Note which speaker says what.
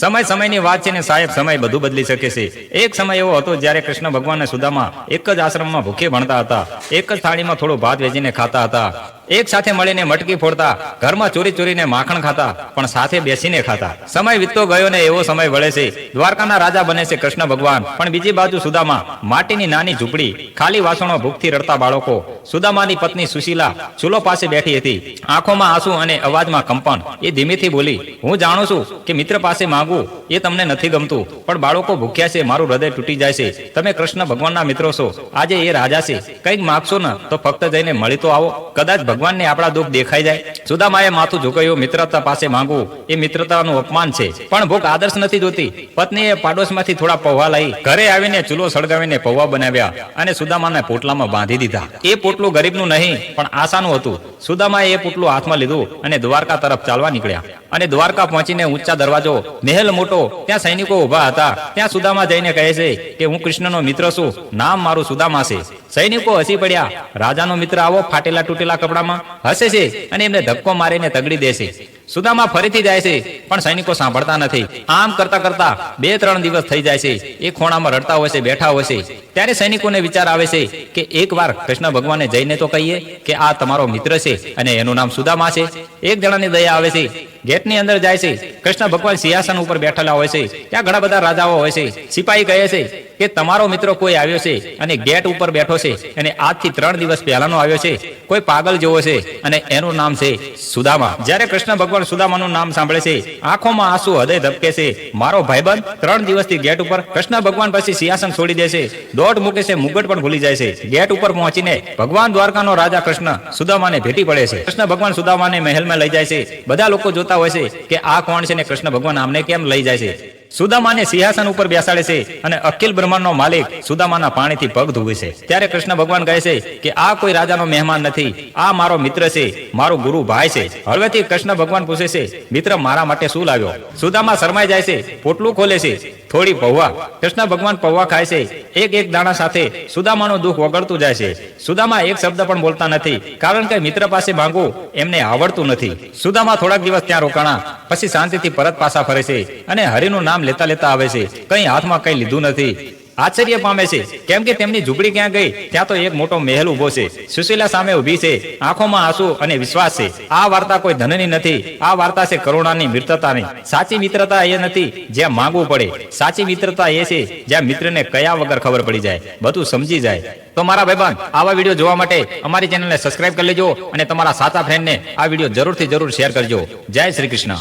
Speaker 1: સમય સમયની વાત છે ને સાહેબ, સમય બધું બદલી શકે છે. એક સમય એવો હતો જ્યારે કૃષ્ણ ભગવાન સુદામા એક જ આશ્રમમાં ભૂખે ભણતા હતા. એક જ થાળીમાં થોડું ભાત વેચીને ખાતા હતા. એક સાથે મળીને મટકી ફોડતા, ઘરમાં ચોરી ચોરીને માખણ ખાતા, પણ સાથે બેસીને ખાતા. સમય વીતતો ગયો ને એવો સમય વળે છે. દ્વારકાના રાજા બને છે કૃષ્ણ ભગવાન. પણ બીજી બાજુ સુદામા, માટીની નાની ઝૂંપડી, ખાલી વાસણો ભૂખથી રડતા બાળકો. સુદામાની પત્ની સુશીલા ચૂલો પાસે બેઠી હતી. આંખોમાં આંસુ અને અવાજમાં કંપન. એ ધીમેથી બોલી, હું જાણું છું કે મિત્ર પાસે માંગવું એ તમને નથી ગમતું, પણ બાળકો ભૂખ્યા છે, મારું હૃદય તૂટી જાય છે. તમે કૃષ્ણ ભગવાનના મિત્રો છો. આજે એ રાજા છે. કંઈક માગશો ને તો ફક્ત જઈને મળી તો આવો. કદાચ ભગવાનને આપણા દુઃખ દેખાઈ જાય. સુદામાએ માથું ઝુકાયું મિત્રતા પાસે માંગવું. એ મિત્રતાનું અપમાન છે. પણ ભૂખ આદર્શ નથી જોતી. પત્નીએ પાડોશમાંથી થોડા પૌવા લઈ ઘરે આવીને ચૂલો સળગાવીને પૌવા બનાવ્યા અને સુદામાને પોટલામાં બાંધી દીધા. એ પોટલું ગરીબનું નહીં, પણ આશાનું હતું. સુદામાએ એ પોટલું હાથમાં લીધું અને દ્વારકા તરફ ચાલવા નીકળ્યા. અને દ્વારકા પહોંચીને ઊંચા દરવાજો મહેલ મોટો, ત્યાં સૈનિકો ઊભા હતા. ત્યાં સુદામા જઈને કહે છે કે, હું કૃષ્ણનો મિત્ર છું. નામ મારું સુદામા છે. સૈનિકો હસી પડ્યા. રાજાનો મિત્ર આવો ફાટેલા તૂટેલા કપડામાં. હસે છે અને એમને ધક્કો મારીને તગડી દેશે. સુદામા ફરીથી જાય છે, પણ સૈનિકો સાંભળતા નથી. આમ કરતા કરતા બે ત્રણ દિવસ થઈ જાય છે, એ ખોણામાં રડતા હોય છે, બેઠા હોય છે. ત્યારે સૈનિકોને વિચાર આવે છે કે એકવાર કૃષ્ણ ભગવાને જઈને તો કહીએ કે આ તમારો મિત્ર છે અને એનું નામ સુદામા છે. એક જણાની દયા આવે છે. ગેટની અંદર જાય છે. કૃષ્ણ ભગવાન સિંહાસન ઉપર બેઠેલા હોય છે. ત્યાં ઘણા બધા રાજાઓ હોય છે. સિપાહી કહે છે કે તમારો મિત્ર કોઈ આવ્યો છે અને ગેટ ઉપર બેઠો છે અને આજથી ત્રણ દિવસ પહેલાનો આવ્યો છે. કોઈ પાગલ જેવો છે અને એનું નામ છે સુદામા. જ્યારે કૃષ્ણ ભગવાન સુદામાનું નામ સાંભળે છે, આંખોમાં આંસુ હૃદય ધબકે છે. મારો ભાઈબંધ ત્રણ દિવસથી ગેટ ઉપર કૃષ્ણ ભગવાન પછી સિંહાસન છોડી દે છે. દોઢ મૂકે છે, મુગટ પણ ભૂલી જાય છે. ગેટ ઉપર પહોંચીને ભગવાન દ્વારકાનો રાજા કૃષ્ણ સુદામાને ભેટી પડે છે. કૃષ્ણ ભગવાન સુદામાને મહેલમાં લઈ જાય છે. બધા લોકો જોતા હોય છે કે આ કોણ છે ને કૃષ્ણ ભગવાન આમને કેમ લઈ જાય છે? સુદામાને સિંહાસન ઉપર બેસાડે છે અને અખિલ બ્રહ્માંડનો માલિક સુદામાના પાણીથી પગ ધોવે છે. ત્યારે કૃષ્ણ ભગવાન કહે છે કે, આ કોઈ રાજાનો મહેમાન નથી. આ મારો મિત્ર છે. મારો ગુરુ ભાઈ છે. હળવેથી કૃષ્ણ ભગવાન પૂછે છે, મિત્ર, મારા માટે શું લાવ્યો? સુદામા શરમાઈ જાય છે, પોટલું ખોલે છે. થોડી પૌવા. કૃષ્ણ ભગવાન પૌવા ખાય છે. એક એક દાણા સાથે સુદામાનું દુઃખ વગડતું જાય છે. સુદામા એક શબ્દ પણ બોલતા નથી, કારણ કે મિત્ર પાસે માંગવું એમને આવડતું નથી. સુદામા થોડાક દિવસ ત્યાં રોકાણા, પછી શાંતિથી પરત પાછા ફરે છે અને હરિનું નામ લેતા લેતા આવે છે. કઈ હાથમાં કઈ લીધું નથી. આશ્ચર્ય પામે છે. કેમ કે તેમની ઝૂંપડી ક્યાં ગઈ? ત્યાં તો એક મોટો મહેલ ઊભો છે. સુશીલા સામે ઊભી છે. આંખોમાં આંસુ અને વિશ્વાસ છે. આ વાર્તા કોઈ ધનની નથી. આ વાર્તા છે કરુણાની મિત્રતાની. સાચી મિત્રતા એ નથી જ્યાં માંગવું પડે. સાચી મિત્રતા એ છે જ્યાં મિત્રને કયા વગર ખબર પડી જાય. બધું સમજી જાય. તો મારા ભાઈબંધ, આવા વીડિયો જોવા માટે અમારી ચેનલને સબસ્ક્રાઇબ કરી લેજો અને તમારા સાચા ફ્રેન્ડને આ વીડિયો જરૂરથી જરૂર શેર કરજો. જય શ્રી કૃષ્ણ.